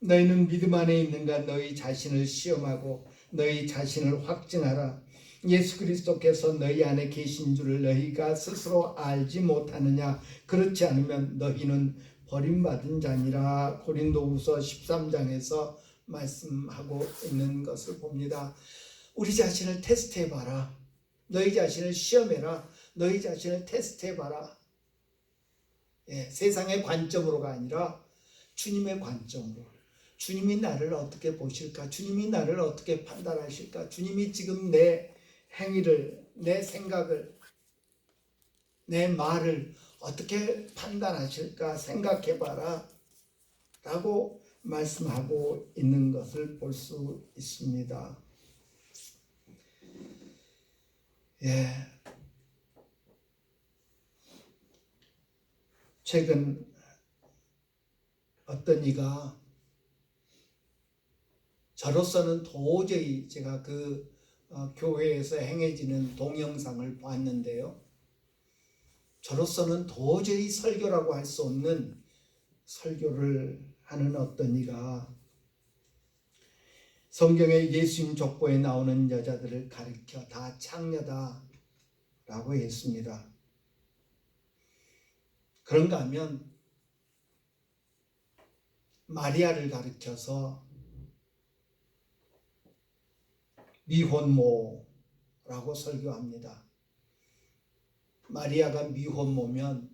너희는 믿음 안에 있는가 너희 자신을 시험하고 너희 자신을 확증하라. 예수 그리스도께서 너희 안에 계신 줄을 너희가 스스로 알지 못하느냐? 그렇지 않으면 너희는 버림받은 자니라. 고린도후서 13장에서 말씀하고 있는 것을 봅니다. 우리 자신을 테스트해 봐라. 너희 자신을 시험해라. 너희 자신을 테스트해 봐라. 예, 세상의 관점으로가 아니라 주님의 관점으로. 주님이 나를 어떻게 보실까? 주님이 나를 어떻게 판단하실까? 주님이 지금 내 행위를, 내 생각을, 내 말을 어떻게 판단하실까? 생각해 봐라. 라고 말씀하고 있는 것을 볼 수 있습니다. 예. 최근 어떤 이가 저로서는 도저히 제가 그 어, 교회에서 행해지는 동영상을 봤는데요. 저로서는 도저히 설교라고 할 수 없는 설교를 하는 어떤 이가 성경에 예수님 족보에 나오는 여자들을 가리켜 다 창녀다 라고 했습니다. 그런가 하면 마리아를 가리켜서 미혼모라고 설교합니다. 마리아가 미혼모면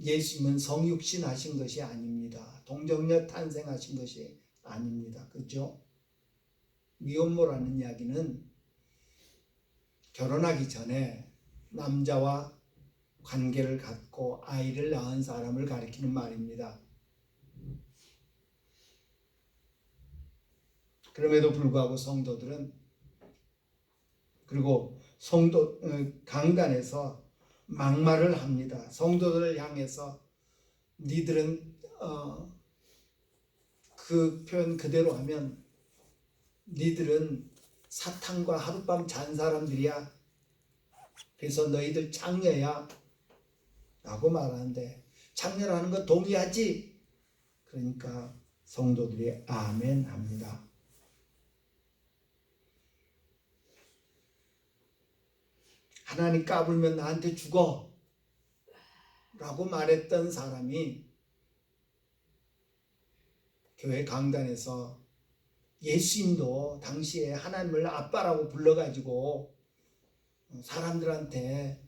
예수님은 성육신 하신 것이 아닙니다. 동정녀 탄생하신 것이 아닙니다. 그죠? 미혼모라는 이야기는 결혼하기 전에 남자와 관계를 갖고 아이를 낳은 사람을 가리키는 말입니다. 그럼에도 불구하고 성도들은 그리고 성도 어, 강단에서 막말을 합니다. 성도들을 향해서 니들은 어, 그 표현 그대로 하면 니들은 사탄과 하룻밤 잔 사람들이야. 그래서 너희들 창녀야. 라고 말하는데 창녀라는 거 동의하지? 그러니까 성도들이 아멘 합니다. 하나님 까불면 나한테 죽어. 라고 말했던 사람이 교회 강단에서 예수님도 당시에 하나님을 아빠라고 불러가지고 사람들한테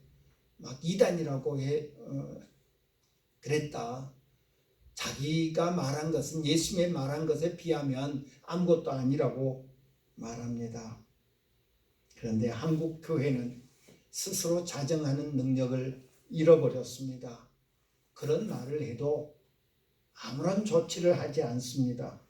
막 이단이라고 해, 어, 그랬다. 자기가 말한 것은 예수님의 말한 것에 비하면 아무것도 아니라고 말합니다. 그런데 한국 교회는 스스로 자정하는 능력을 잃어버렸습니다. 그런 말을 해도 아무런 조치를 하지 않습니다.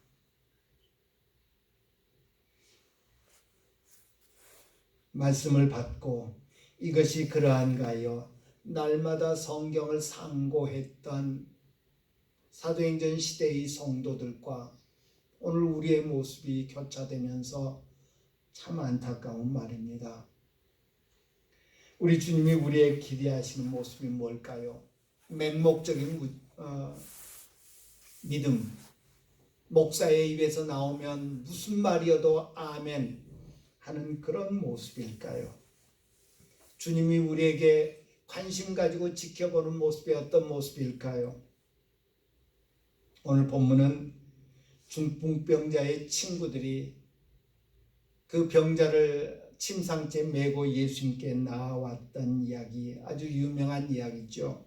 말씀을 받고 이것이 그러한가요? 날마다 성경을 상고했던 사도행전 시대의 성도들과 오늘 우리의 모습이 교차되면서 참 안타까운 말입니다. 우리 주님이 우리의 기대하시는 모습이 뭘까요? 맹목적인 어, 믿음. 목사의 입에서 나오면 무슨 말이어도 아멘 하는 그런 모습일까요? 주님이 우리에게 관심 가지고 지켜보는 모습이 어떤 모습일까요? 오늘 본문은 중풍병자의 친구들이 그 병자를 침상째 메고 예수님께 나왔던 이야기 아주 유명한 이야기죠.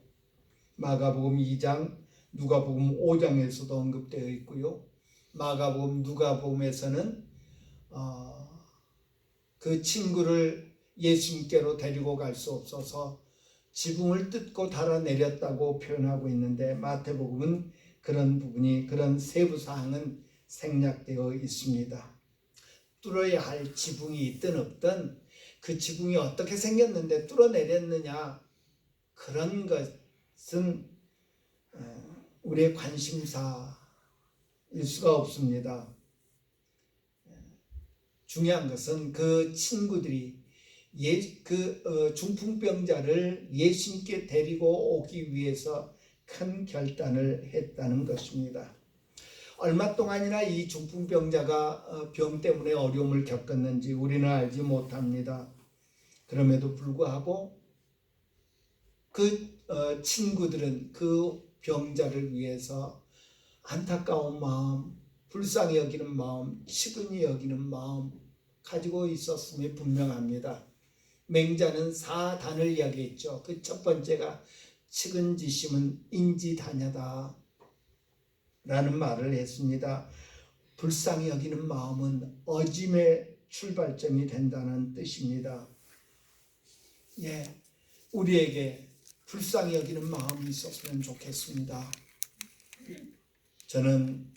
마가복음 2장, 누가복음 5장에서도 언급되어 있고요. 마가복음, 누가복음에서는 어, 그 친구를 예수님께로 데리고 갈 수 없어서 지붕을 뜯고 달아내렸다고 표현하고 있는데 마태복음은 그런 부분이 그런 세부 사항은 생략되어 있습니다. 뚫어야 할 지붕이 있든 없든 그 지붕이 어떻게 생겼는데 뚫어내렸느냐 그런 것은 어, 우리의 관심사일 수가 없습니다. 중요한 것은 그 친구들이 예, 그 어, 중풍병자를 예수님께 데리고 오기 위해서 큰 결단을 했다는 것입니다. 얼마 동안이나 이 중풍병자가 어, 병 때문에 어려움을 겪었는지 우리는 알지 못합니다. 그럼에도 불구하고 그 어, 친구들은 그 병자를 위해서 안타까운 마음, 불쌍히 여기는 마음, 측은히 여기는 마음 가지고 있었음이 분명합니다. 맹자는 사단을 이야기했죠. 그 첫 번째가 측은지심은 인지다냐다 라는 말을 했습니다. 불쌍히 여기는 마음은 어짐의 출발점이 된다는 뜻입니다. 예, 우리에게 불쌍히 여기는 마음이 있었으면 좋겠습니다. 저는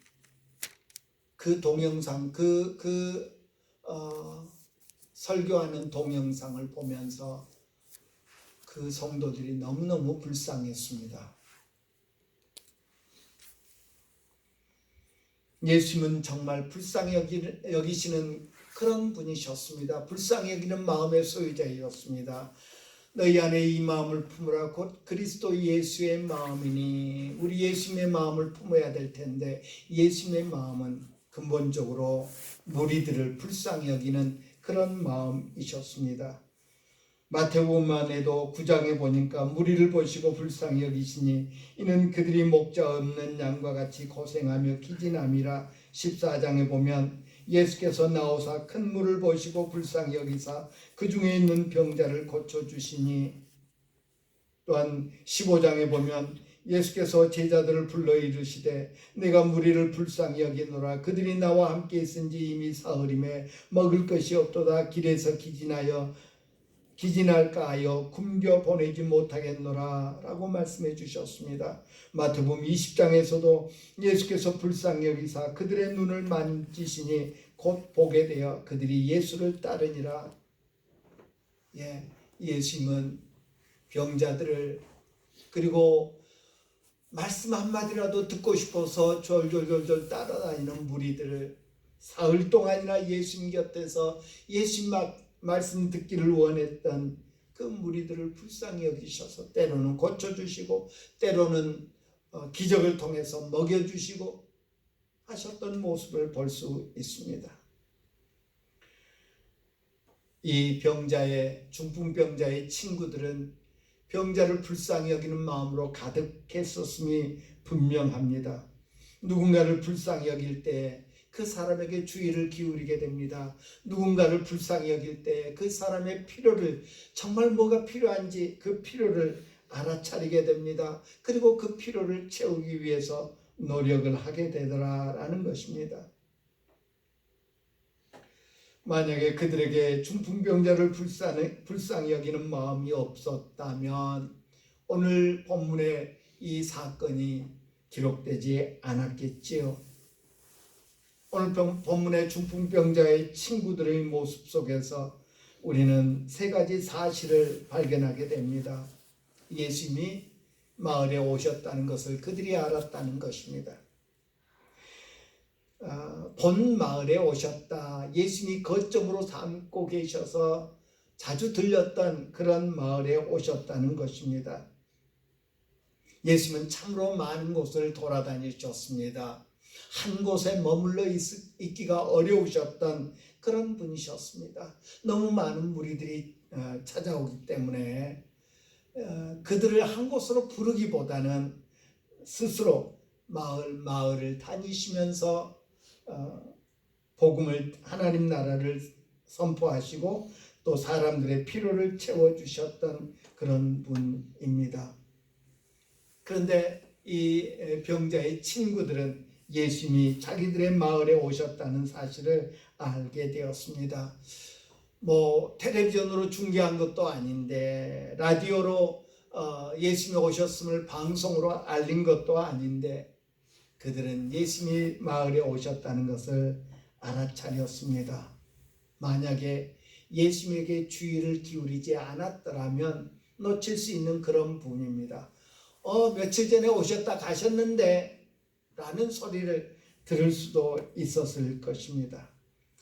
그 동영상, 그, 그, 어, 설교하는 동영상을 보면서 그 성도들이 너무너무 불쌍했습니다. 예수님은 정말 불쌍히 여기, 여기시는 그런 분이셨습니다. 불쌍히 여기는 마음의 소유자이었습니다. 너희 안에 이 마음을 품으라 곧 그리스도 예수의 마음이니 우리 예수님의 마음을 품어야 될 텐데 예수님의 마음은 근본적으로 무리들을 불쌍히 여기는 그런 마음이셨습니다. 마태복음만에도 9장에 보니까 무리를 보시고 불쌍히 여기시니 이는 그들이 목자 없는 양과 같이 고생하며 기진함이라 14장에 보면 예수께서 나오사 큰 물을 보시고 불쌍히 여기사 그 중에 있는 병자를 고쳐 주시니 또한 15장에 보면 예수께서 제자들을 불러 이르시되 내가 무리를 불쌍히 여기노라. 그들이 나와 함께 있은지 이미 사흘임에 먹을 것이 없도다. 길에서 기진하여 기진할까 하여 굶겨 보내지 못하겠노라 라고 말씀해 주셨습니다. 마태복음 20장에서도 예수께서 불쌍히 여기사 그들의 눈을 만지시니 곧 보게 되어 그들이 예수를 따르니라. 예, 예수님은 병자들을 그리고 말씀 한마디라도 듣고 싶어서 졸졸졸졸 따라다니는 무리들을 사흘 동안이나 예수님 곁에서 예수님 말씀 듣기를 원했던 그 무리들을 불쌍히 여기셔서 때로는 고쳐주시고 때로는 어, 기적을 통해서 먹여주시고 하셨던 모습을 볼 수 있습니다. 이 병자의 중풍병자의 친구들은 병자를 불쌍히 여기는 마음으로 가득했었음이 분명합니다. 누군가를 불쌍히 여길 때 그 사람에게 주의를 기울이게 됩니다. 누군가를 불쌍히 여길 때 그 사람의 필요를 정말 뭐가 필요한지 그 필요를 알아차리게 됩니다. 그리고 그 필요를 채우기 위해서 노력을 하게 되더라라는 것입니다. 만약에 그들에게 중풍병자를 불쌍히, 불쌍히 여기는 마음이 없었다면 오늘 본문에 이 사건이 기록되지 않았겠지요. 오늘 본문의 중풍병자의 친구들의 모습 속에서 우리는 세 가지 사실을 발견하게 됩니다. 예수님이 마을에 오셨다는 것을 그들이 알았다는 것입니다. 어, 본 마을에 오셨다. 예수님이 거점으로 삼고 계셔서 자주 들렸던 그런 마을에 오셨다는 것입니다. 예수님은 참으로 많은 곳을 돌아다니셨습니다. 한 곳에 머물러 있, 기가 어려우셨던 그런 분이셨습니다. 너무 많은 무리들이 어, 찾아오기 때문에 어, 그들을 한 곳으로 부르기보다는 스스로 마을 마을을 다니시면서 어, 복음을 하나님 나라를 선포하시고 또 사람들의 필요를 채워 주셨던 그런 분입니다. 그런데 이 병자의 친구들은 예수님이 자기들의 마을에 오셨다는 사실을 알게 되었습니다. 뭐 텔레비전으로 중계한 것도 아닌데 라디오로 어, 예수님이 오셨음을 방송으로 알린 것도 아닌데 그들은 예수님이 마을에 오셨다는 것을 알아차렸습니다. 만약에 예수님에게 주의를 기울이지 않았더라면 놓칠 수 있는 그런 분입니다. 어, 며칠 전에 오셨다 가셨는데 라는 소리를 들을 수도 있었을 것입니다.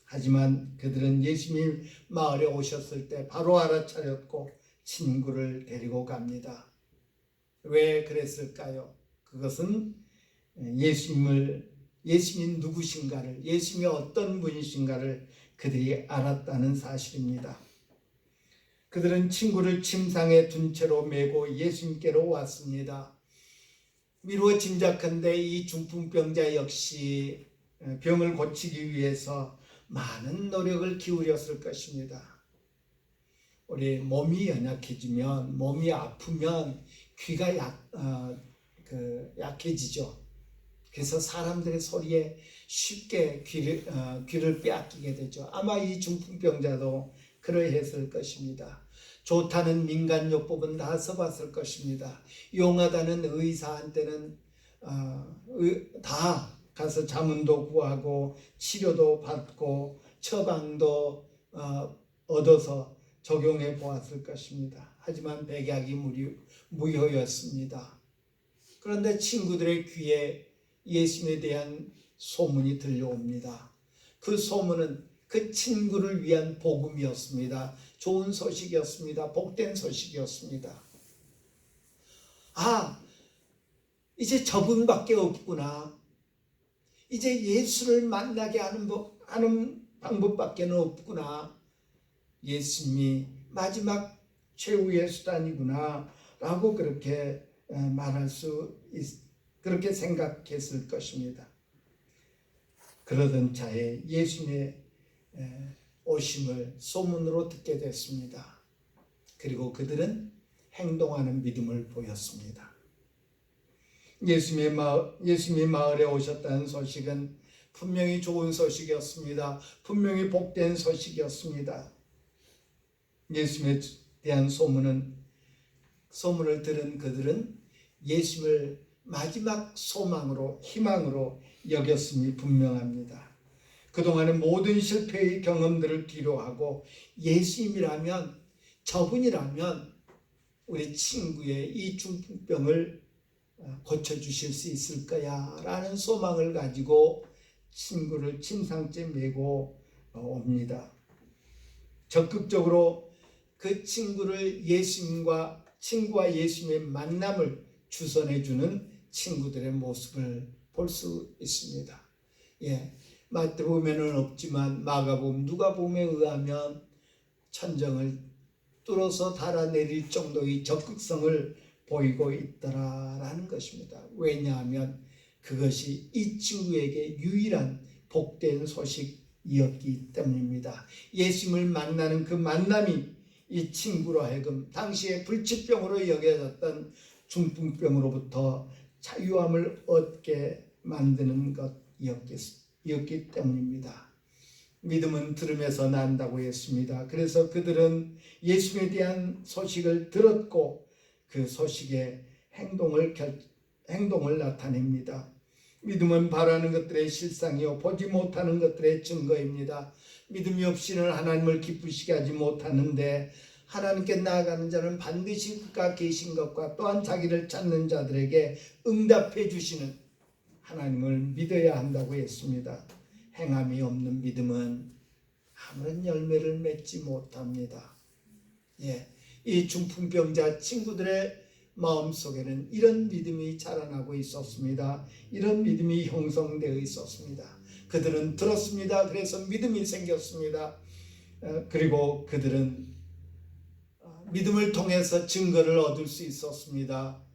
하지만 그들은 예수님 마을에 오셨을 때 바로 알아차렸고 친구를 데리고 갑니다. 왜 그랬을까요? 그것은 예수님을 예수님이 누구신가를, 예수님이 어떤 분이신가를 그들이 알았다는 사실입니다. 그들은 친구를 침상에 둔 채로 메고 예수님께로 왔습니다. 미루어 짐작한데 이 중풍병자 역시 병을 고치기 위해서 많은 노력을 기울였을 것입니다. 우리 몸이 연약해지면 몸이 아프면 귀가 약, 어, 그 약해지죠. 그래서 사람들의 소리에 쉽게 귀를, 어, 귀를 빼앗기게 되죠. 아마 이 중풍병자도 그러했을 것입니다. 좋다는 민간요법은 다 써봤을 것입니다. 용하다는 의사한테는 어, 의, 다 가서 자문도 구하고 치료도 받고 처방도 어, 얻어서 적용해 보았을 것입니다. 하지만 백약이 무효였습니다. 그런데 친구들의 귀에 예수님에 대한 소문이 들려옵니다. 그 소문은 그 친구를 위한 복음이었습니다. 좋은 소식이었습니다. 복된 소식이었습니다. 아, 이제 저분밖에 없구나. 이제 예수를 만나게 하는, 법, 하는 방법밖에 없구나. 예수님이 마지막 최후의 수단이구나. 라고 그렇게 말할 수, 있, 그렇게 생각했을 것입니다. 그러던 차에 예수님의 오심을 소문으로 듣게 됐습니다. 그리고 그들은 행동하는 믿음을 보였습니다. 예수님의 마을, 예수님이 마을에 오셨다는 소식은 분명히 좋은 소식이었습니다. 분명히 복된 소식이었습니다. 예수님에 대한 소문은 소문을 들은 그들은 예수님을 마지막 소망으로 희망으로 여겼음이 분명합니다. 그동안의 모든 실패의 경험들을 뒤로하고 예수님이라면 저분이라면 우리 친구의 이 중풍병을 고쳐주실 수 있을 거야 라는 소망을 가지고 친구를 침상째 메고 옵니다. 적극적으로 그 친구를 예수님과 친구와 예수님의 만남을 주선해 주는 친구들의 모습을 볼 수 있습니다. 예. 마태복음에는 없지만 마가복음 누가복음에 의하면 천정을 뚫어서 달아내릴 정도의 적극성을 보이고 있더라라는 것입니다. 왜냐하면 그것이 이 친구에게 유일한 복된 소식이었기 때문입니다. 예수님을 만나는 그 만남이 이 친구로 하여금 당시에 불치병으로 여겨졌던 중풍병으로부터 자유함을 얻게 만드는 것이었 기 때문입니다. 믿음은 들음에서 난다고 했습니다. 그래서 그들은 예수님에 대한 소식을 들었고 그 소식에 행동을 결, 행동을 나타냅니다. 믿음은 바라는 것들의 실상이요 보지 못하는 것들의 증거입니다. 믿음이 없이는 하나님을 기쁘시게 하지 못하는데 하나님께 나아가는 자는 반드시 그가 계신 것과 또한 자기를 찾는 자들에게 응답해 주시는 하나님을 믿어야 한다고 했습니다. 행함이 없는 믿음은 아무런 열매를 맺지 못합니다. 예, 이 중풍병자 친구들의 마음 속에는 이런 믿음이 자라나고 있었습니다. 이런 믿음이 형성되어 있었습니다. 그들은 들었습니다. 그래서 믿음이 생겼습니다. 어, 그리고 그들은 어, 믿음을 통해서 증거를 얻을 수 있었습니다.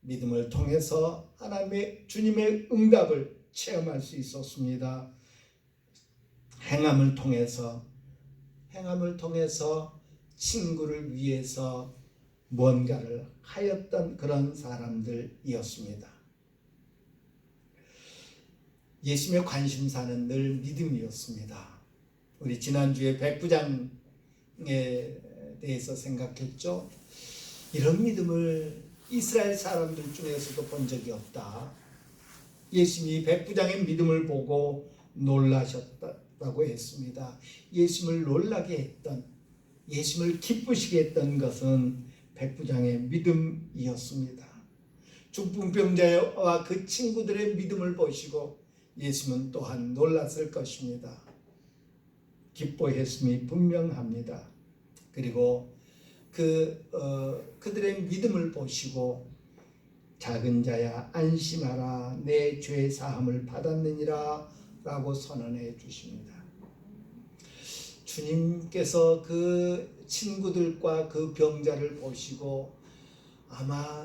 믿음을 통해서 하나님의 주님의 응답을 체험할 수 있었습니다. 행함을 통해서 행함을 통해서 친구를 위해서 뭔가를 하였던 그런 사람들이었습니다. 예수님의 관심사는 늘 믿음이었습니다. 우리 지난주에 백부장에 대해서 생각했죠. 이런 믿음을 이스라엘 사람들 중에서도 본 적이 없다. 예수님이 백부장의 믿음을 보고 놀라셨다고 했습니다. 예수님을 놀라게 했던, 예수님을 기쁘시게 했던 것은 백부장의 믿음이었습니다. 중풍병자와 그 친구들의 믿음을 보시고 예수님은 또한 놀랐을 것입니다. 기뻐했음이 분명합니다. 그리고 그 어, 그들의 믿음을 보시고 작은 자야 안심하라 내 죄 사함을 받았느니라 라고 선언해 주십니다. 주님께서 그 친구들과 그 병자를 보시고 아마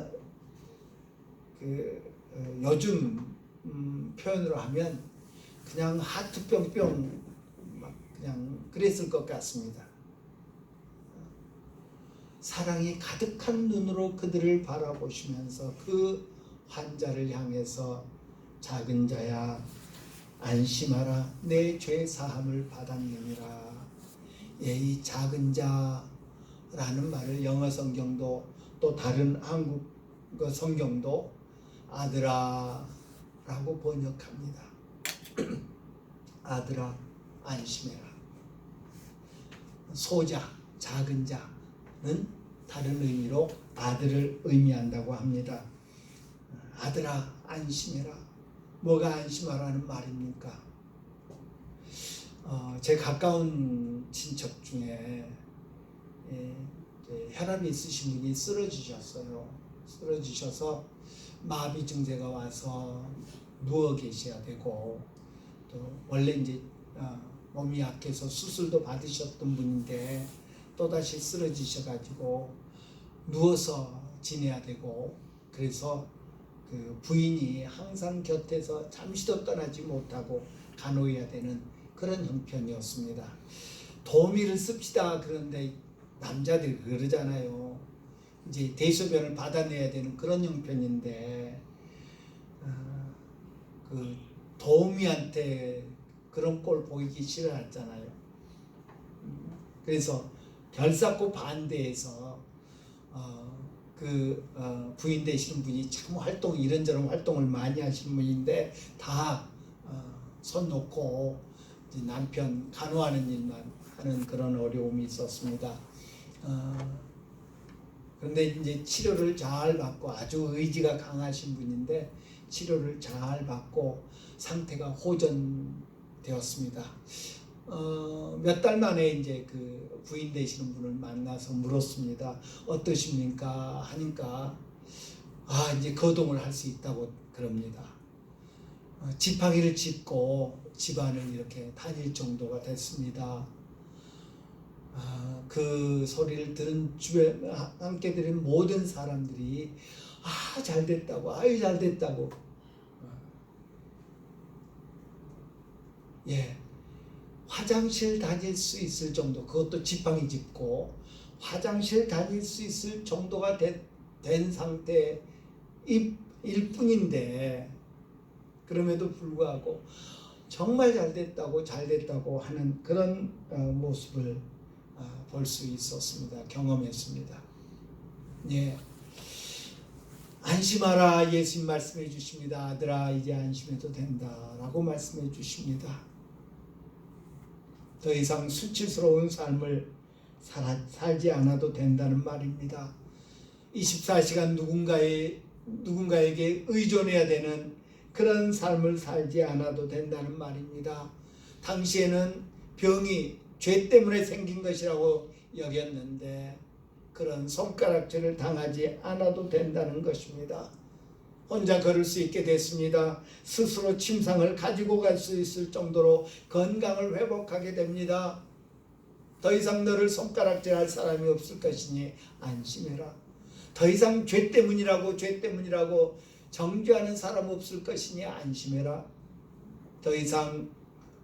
그 어, 요즘 음, 표현으로 하면 그냥 하트 뿅뿅 막 그냥 그랬을 것 같습니다. 사랑이 가득한 눈으로 그들을 바라보시면서 그 환자를 향해서 작은 자야 안심하라 내 죄 사함을 받았느니라 예, 이 작은 자라는 말을 영어 성경도 또 다른 한국어 성경도 아들아라고 번역합니다. 아들아 안심해라. 소자 작은 자 는 다른 의미로 아들을 의미한다고 합니다. 아들아 안심해라. 뭐가 안심하라는 말입니까? 어, 제 가까운 친척 중에 예, 혈압이 있으신 분이 쓰러지셨어요. 쓰러지셔서 마비 증세가 와서 누워 계셔야 되고 또 원래 이제 어, 몸이 약해서 수술도 받으셨던 분인데 또 다시 쓰러지셔가지고 누워서 지내야 되고 그래서 그 부인이 항상 곁에서 잠시도 떠나지 못하고 간호해야 되는 그런 형편이었습니다. 도미를 씁시다 그런데 남자들이 그러잖아요. 이제 대소변을 받아내야 되는 그런 형편인데 어, 그 도우미한테 그런 꼴 보이기 싫어했잖아요. 음, 그래서 결사코 반대해서 어, 그 어, 부인 되시는 분이 참 활동 이런저런 활동을 많이 하시는 분인데 다 어, 손 놓고 남편 간호하는 일만 하는 그런 어려움이 있었습니다. 어, 그런데 이제 치료를 잘 받고 아주 의지가 강하신 분인데 치료를 잘 받고 상태가 호전되었습니다. 어, 몇 달 만에 이제 그 부인 되시는 분을 만나서 물었습니다. 어떠십니까? 하니까 아 이제 거동을 할 수 있다고 그럽니다. 어, 지팡이를 짚고 집안을 이렇게 다닐 정도가 됐습니다. 아, 그 소리를 들은 주변 함께 들은 모든 사람들이 아 잘 됐다고 아유 잘 됐다고 예 화장실 다닐 수 있을 정도 그것도 지팡이 짚고 화장실 다닐 수 있을 정도가 된, 된 상태일 뿐인데 그럼에도 불구하고 정말 잘 됐다고 잘 됐다고 하는 그런 어, 모습을 어, 볼수 있었습니다. 경험했습니다. 예. 안심하라 예수님 말씀해 주십니다. 아들아 이제 안심해도 된다라고 말씀해 주십니다. 더 이상 수치스러운 삶을 살, 살지 않아도 된다는 말입니다. 24시간 누군가의 누군가에게 의존해야 되는 그런 삶을 살지 않아도 된다는 말입니다. 당시에는 병이 죄 때문에 생긴 것이라고 여겼는데 그런 손가락질을 당하지 않아도 된다는 것입니다. 혼자 걸을 수 있게 됐습니다. 스스로 침상을 가지고 갈 수 있을 정도로 건강을 회복하게 됩니다. 더 이상 너를 손가락질할 사람이 없을 것이니 안심해라. 더 이상 죄 때문이라고 죄 때문이라고 정죄하는 사람 없을 것이니 안심해라. 더 이상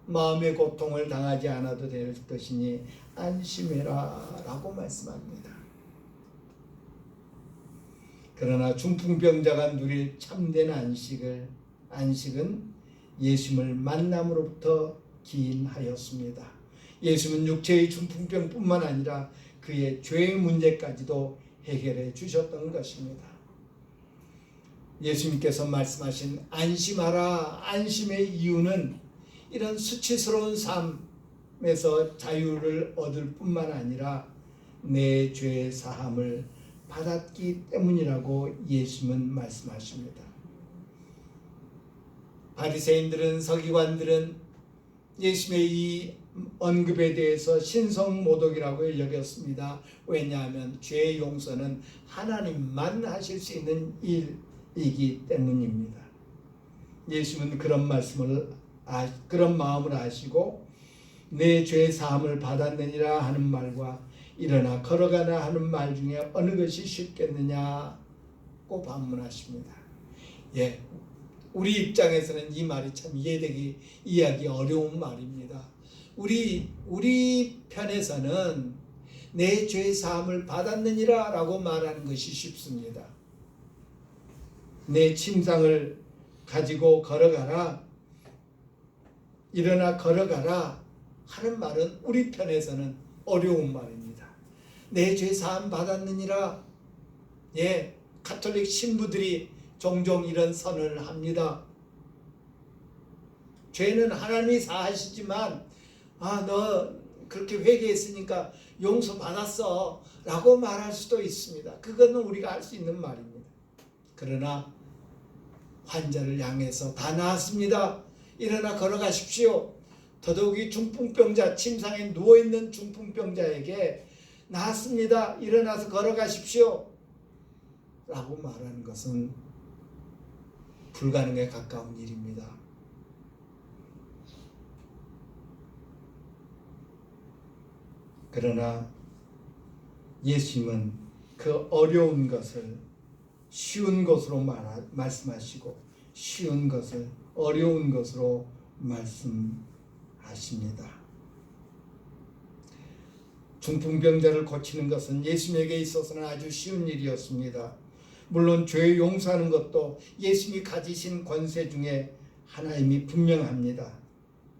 마음의 고통을 당하지 않아도 될 것이니 안심해라 라고 말씀합니다. 그러나 중풍병자가 누릴 참된 안식을 안식은 예수님을 만남으로부터 기인하였습니다. 예수님은 육체의 중풍병뿐만 아니라 그의 죄의 문제까지도 해결해 주셨던 것입니다. 예수님께서 말씀하신 안심하라 안심의 이유는 이런 수치스러운 삶에서 자유를 얻을 뿐만 아니라 내죄 사함을 받았기 때문이라고 예수님은 말씀하십니다. 바리새인들은 서기관들은 예수님의 이 언급에 대해서 신성모독이라고 여겼습니다. 왜냐하면 죄 용서는 하나님만 하실 수 있는 이기 때문입니다. 예수님은 그런 말씀을 아, 그런 마음을 아시고 내 죄 사함을 받았느니라 하는 말과 일어나 걸어가나 하는 말 중에 어느 것이 쉽겠느냐고 반문하십니다. 예, 우리 입장에서는 이 말이 참 이해되기 이해하기 어려운 말입니다. 우리 우리 편에서는 내 죄 사함을 받았느니라라고 말하는 것이 쉽습니다. 내 침상을 가지고 걸어가라. 일어나 걸어가라 하는 말은 우리 편에서는 어려운 말입니다. 내 죄 사함 받았느니라. 예, 가톨릭 신부들이 종종 이런 선언을 합니다. 죄는 하나님이 사하시지만 아 너 그렇게 회개했으니까 용서 받았어 라고 말할 수도 있습니다. 그거는 우리가 할 수 있는 말입니다. 그러나 환자를 향해서 다 나았습니다. 일어나 걸어가십시오. 더더욱이 중풍병자 침상에 누워 있는 중풍병자에게 나았습니다. 일어나서 걸어가십시오. 라고 말하는 것은 불가능에 가까운 일입니다. 그러나 예수님은 그 어려운 것을 쉬운 것으로 말하, 말씀하시고 쉬운 것을 어려운 것으로 말씀하십니다. 중풍병자를 고치는 것은 예수님에게 있어서는 아주 쉬운 일이었습니다. 물론 죄 용서하는 것도 예수님이 가지신 권세 중에 하나임이 분명합니다.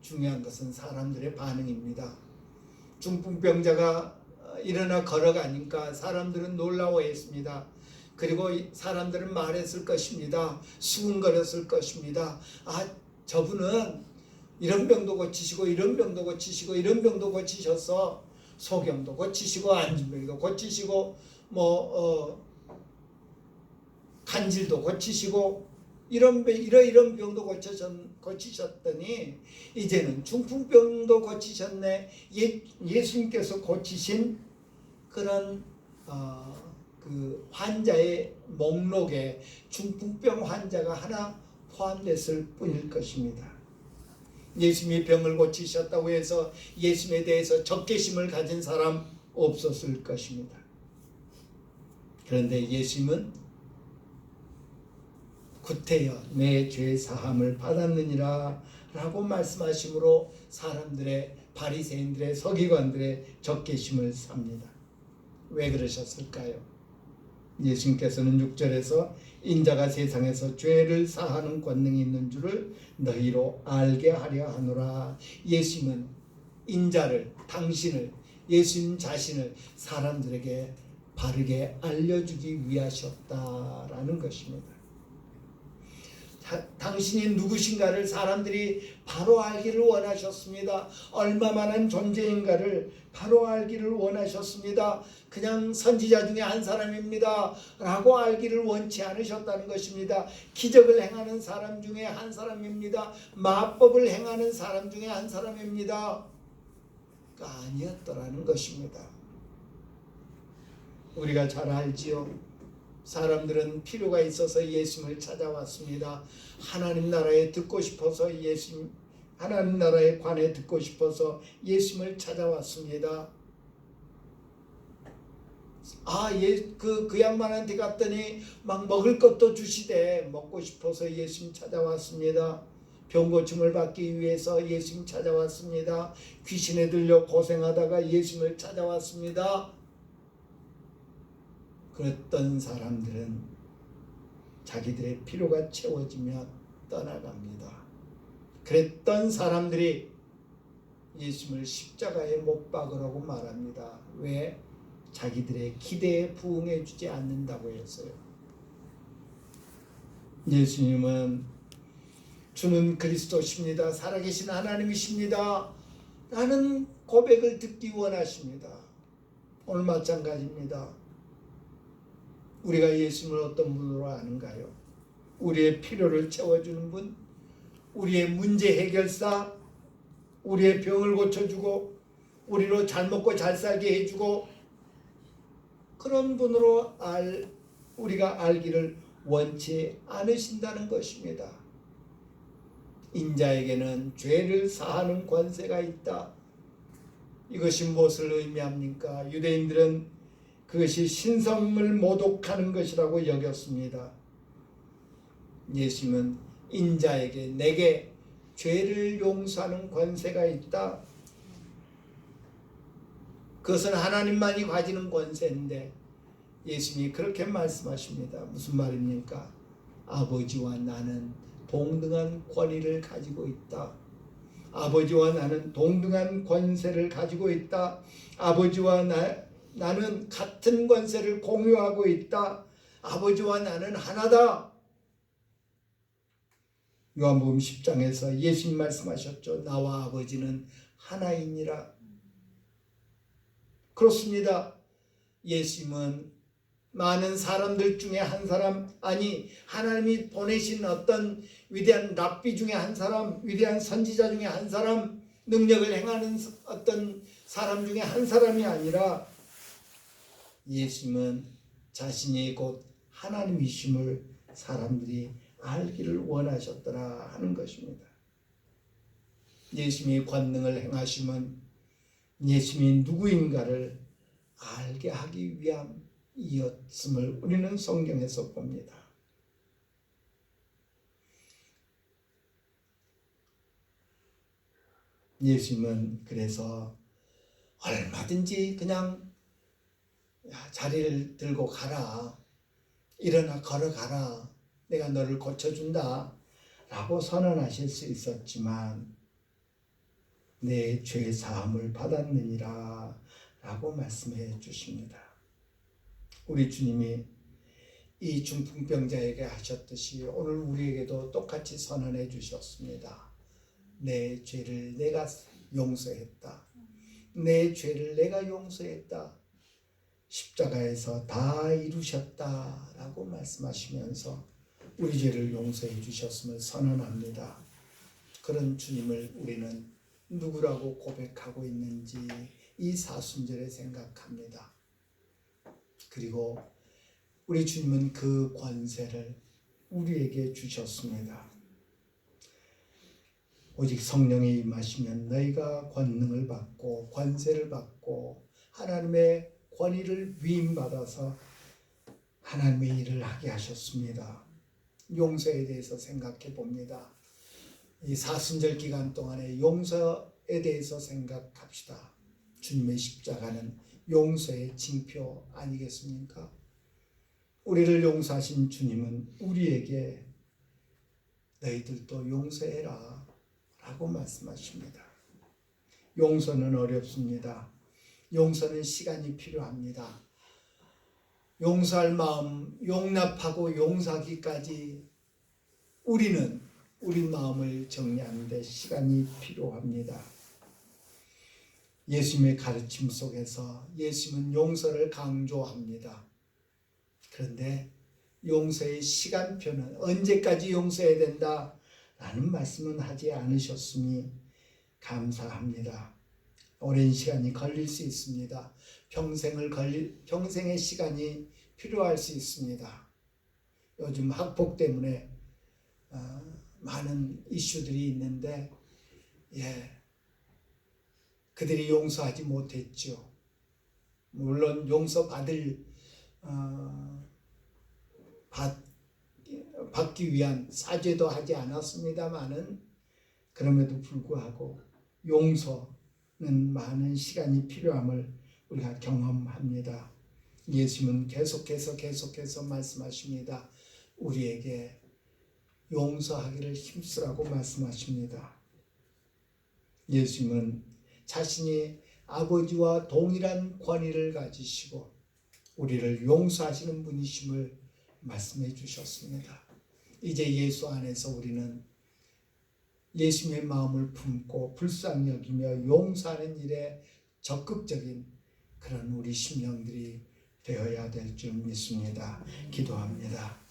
중요한 것은 사람들의 반응입니다. 중풍병자가 어, 일어나 걸어가니까 사람들은 놀라워했습니다. 그리고 사람들은 말했을 것입니다. 수군거렸을 것입니다. 아, 저분은 이런 병도 고치시고 이런 병도 고치시고 이런 병도 고치셔서 소경도 고치시고 안진병도 고치시고 뭐 어, 간질도 고치시고 이런 병, 이런 이런 병도 고치셨, 고치셨더니 이제는 중풍병도 고치셨네. 예, 예수님께서 고치신 그런 어, 그 환자의 목록에 중풍병 환자가 하나 포함됐을 뿐일 것입니다. 예수님이 병을 고치셨다고 해서 예수님에 대해서 적개심을 가진 사람 없었을 것입니다. 그런데 예수님은 구태여 내 죄 사함을 받았느니라 라고 말씀하심으로 사람들의 바리새인들의 서기관들의 적개심을 삽니다. 왜 그러셨을까요? 예수님께서는 6절에서 인자가 세상에서 죄를 사하는 권능이 있는 줄을 너희로 알게 하려 하노라. 예수님은 인자를 당신을 예수님 자신을 사람들에게 바르게 알려주기 위하셨다라는 것입니다. 다- 당신이 누구신가를 사람들이 바로 알기를 원하셨습니다. 얼마만한 존재인가를 바로 알기를 원하셨습니다. 그냥 선지자 중에 한 사람입니다. 라고 알기를 원치 않으셨다는 것입니다. 기적을 행하는 사람 중에 한 사람입니다. 마법을 행하는 사람 중에 한 사람입니다. 가 아니었더라는 것입니다. 우리가 잘 알지요. 사람들은 필요가 있어서 예수님을 찾아왔습니다. 하나님 나라에 듣고 싶어서 예수님 하나님 나라에 관해 듣고 싶어서 예수님을 찾아왔습니다. 아, 예, 그, 그 양반한테 갔더니 막 먹을 것도 주시대. 먹고 싶어서 예수님 찾아왔습니다. 병 고침을 받기 위해서 예수님 찾아왔습니다. 귀신에 들려 고생하다가 예수님을 찾아왔습니다. 그랬던 사람들은 자기들의 필요가 채워지면 떠나갑니다. 그랬던 사람들이 예수님을 십자가에 못 박으라고 말합니다. 왜? 자기들의 기대에 부응해 주지 않는다고 했어요. 예수님은 주는 그리스도십니다. 살아계신 하나님이십니다. 라는 고백을 듣기 원하십니다. 오늘 마찬가지입니다. 우리가 예수님을 어떤 분으로 아는가요? 우리의 필요를 채워주는 분, 우리의 문제 해결사, 우리의 병을 고쳐주고, 우리로 잘 먹고 잘 살게 해주고, 그런 분으로 알, 우리가 알기를 원치 않으신다는 것입니다. 인자에게는 죄를 사하는 권세가 있다. 이것이 무엇을 의미합니까? 유대인들은 그것이 신성을 모독하는 것이라고 여겼습니다. 예수님은 인자에게 내게 죄를 용서하는 권세가 있다. 그것은 하나님만이 가지는 권세인데 예수님이 그렇게 말씀하십니다. 무슨 말입니까? 아버지와 나는 동등한 권위를 가지고 있다. 아버지와 나는 동등한 권세를 가지고 있다. 아버지와 나, 나는 같은 권세를 공유하고 있다. 아버지와 나는 하나다. 요한복음 10장에서 예수님 말씀하셨죠. 나와 아버지는 하나이니라. 그렇습니다. 예수님은 많은 사람들 중에 한 사람 아니 하나님이 보내신 어떤 위대한 랍비 중에 한 사람 위대한 선지자 중에 한 사람 능력을 행하는 어떤 사람 중에 한 사람이 아니라 예수님은 자신이 곧 하나님이심을 사람들이 알기를 원하셨더라 하는 것입니다. 예수님이 권능을 행하심은 예수님이 누구인가를 알게 하기 위함이었음을 우리는 성경에서 봅니다. 예수님은 그래서 얼마든지 그냥 야, 자리를 들고 가라. 일어나 걸어가라. 내가 너를 고쳐준다. 라고 선언하실 수 있었지만 내 죄 사함을 받았느니라 라고 말씀해 주십니다. 우리 주님이 이 중풍병자에게 하셨듯이 오늘 우리에게도 똑같이 선언해 주셨습니다. 내 죄를 내가 용서했다. 내 죄를 내가 용서했다. 십자가에서 다 이루셨다라고 말씀하시면서 우리 죄를 용서해 주셨음을 선언합니다. 그런 주님을 우리는 누구라고 고백하고 있는지 이 사순절에 생각합니다. 그리고 우리 주님은 그 권세를 우리에게 주셨습니다. 오직 성령이 임하시면 너희가 권능을 받고 권세를 받고 하나님의 권위를 위임받아서 하나님의 일을 하게 하셨습니다. 용서에 대해서 생각해 봅니다. 이 사순절 기간 동안에 용서에 대해서 생각합시다. 주님의 십자가는 용서의 징표 아니겠습니까? 우리를 용서하신 주님은 우리에게 너희들도 용서해라 라고 말씀하십니다. 용서는 어렵습니다. 용서는 시간이 필요합니다. 용서할 마음, 용납하고 용서하기까지 우리는 우리 마음을 정리하는데 시간이 필요합니다. 예수님의 가르침 속에서 예수님은 용서를 강조합니다. 그런데 용서의 시간표는 언제까지 용서해야 된다? 라는 말씀은 하지 않으셨으니 감사합니다. 오랜 시간이 걸릴 수 있습니다. 평생을 걸릴, 평생의 시간이 필요할 수 있습니다. 요즘 학폭 때문에 어, 많은 이슈들이 있는데, 예, 그들이 용서하지 못했죠. 물론 용서받을 어, 받, 받기 위한 사죄도 하지 않았습니다만은 그럼에도 불구하고 용서는 많은 시간이 필요함을 우리가 경험합니다. 예수님은 계속해서 계속해서 말씀하십니다. 우리에게 용서하기를 힘쓰라고 말씀하십니다. 예수님은 자신이 아버지와 동일한 권위를 가지시고 우리를 용서하시는 분이심을 말씀해 주셨습니다. 이제 예수 안에서 우리는 예수님의 마음을 품고 불쌍히 여기며 용서하는 일에 적극적인 그런 우리 심령들이 되어야 될 줄 믿습니다. 기도합니다.